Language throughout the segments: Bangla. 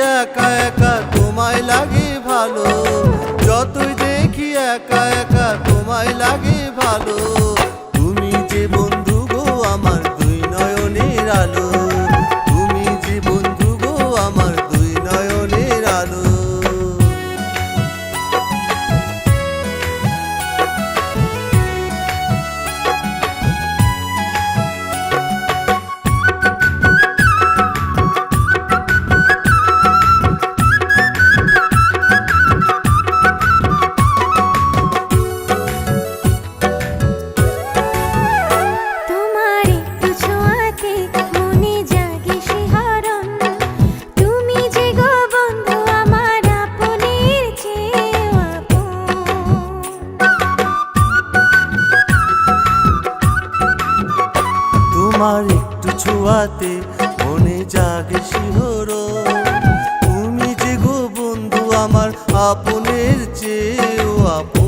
একা একা তোমায় লাগে ভালো। যতই দেখি একা একা তোমায় লাগে ভালো। তুমি যে বন্ধু গো, আমার দুই নয়নের আলো। তোমার একটু ছোঁয়াতে মনে জাগে শিহর তুমি যে গো বন্ধু আমার আপনের চেয়েও আপন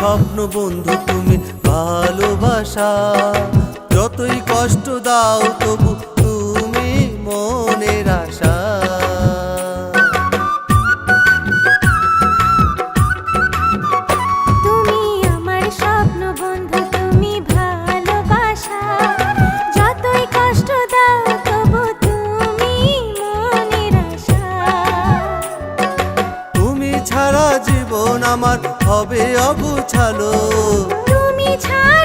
স্বপ্ন বন্ধু তুমি ভালোবাসা। যতই কষ্ট দাও তবু তুমি মনের আশা। তুমি আমার স্বপ্ন বন্ধু তুমি ভালোবাসা। যতই কষ্ট দাও তবু তুমি মনের আশা। তুমি ছাড়া জীবন আমার হবে অগুছালো। তুমি ছাড়া